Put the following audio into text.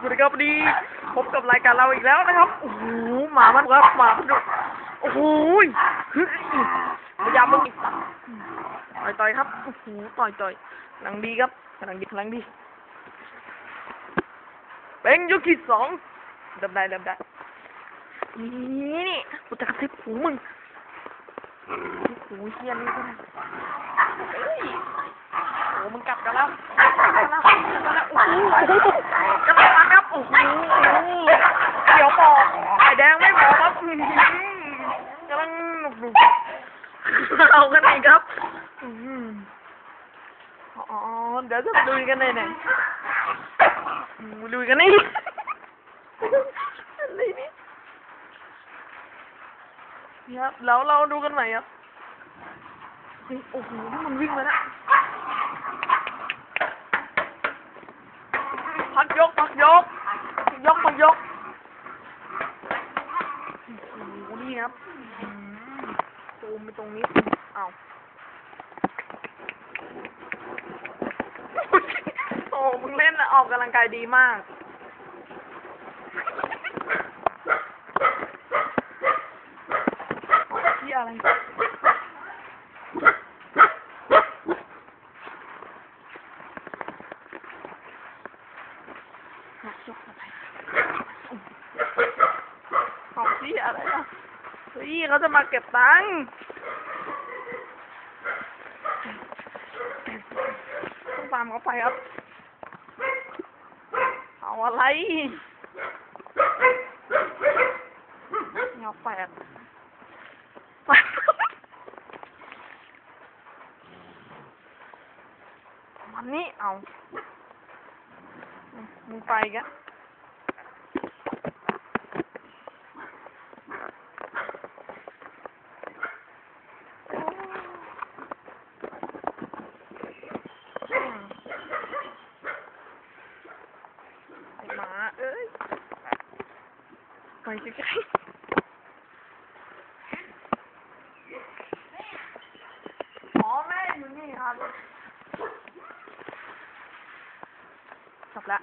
สวัสดีครับวันนี้พบกับรายการเราอีกแล้วนะครับ โอ้โห หมามันครับหมามันดุโอ้โหพยายามมึงต่อยต่อยครับ โอ้โห ต่อยต่อยกำลังดีครับกำลังดีกำลังดี เป็นยุคที่สองเดิมได้เดิมได้ นี่นี่กูจะกระซิบหูมึงหูเฮียนี่ก็ได้เฮ้ยโอ้มึงกลับกันแล้วกลับกันแล้วกลับกันแล้ว เดี๋ยวบอกไข่แดงไม่บอกครับอื้อหือกำลังดูเอากันเองครับอื้อหืออ๋อเดี๋ยวจะดูกันเลยเนี่ยอืมดูกันนี่อะไรนี่นี่ครับแล้วเราดูกันใหม่ครับเฮ้ยโอ้โหนี่มันวิ่งมาแล้วพักยกพักยก ยกโอ้นี่ครับซูมไปตรงนี้ เอาโอ้มึงเล่นอออกกำลังกายดีมากที่อะไรหักยกอะไร เอาที่อะไรอะเฮ้ยเขาจะมาเก็บตังค์ต้องตามเขาไปครับ เอาอะไรเงาแปดมันนี่เอามึงไปกะอืมไอหมา เอ้ยไปใกล้ๆหมอแม่อยู่นี่ครับจบละ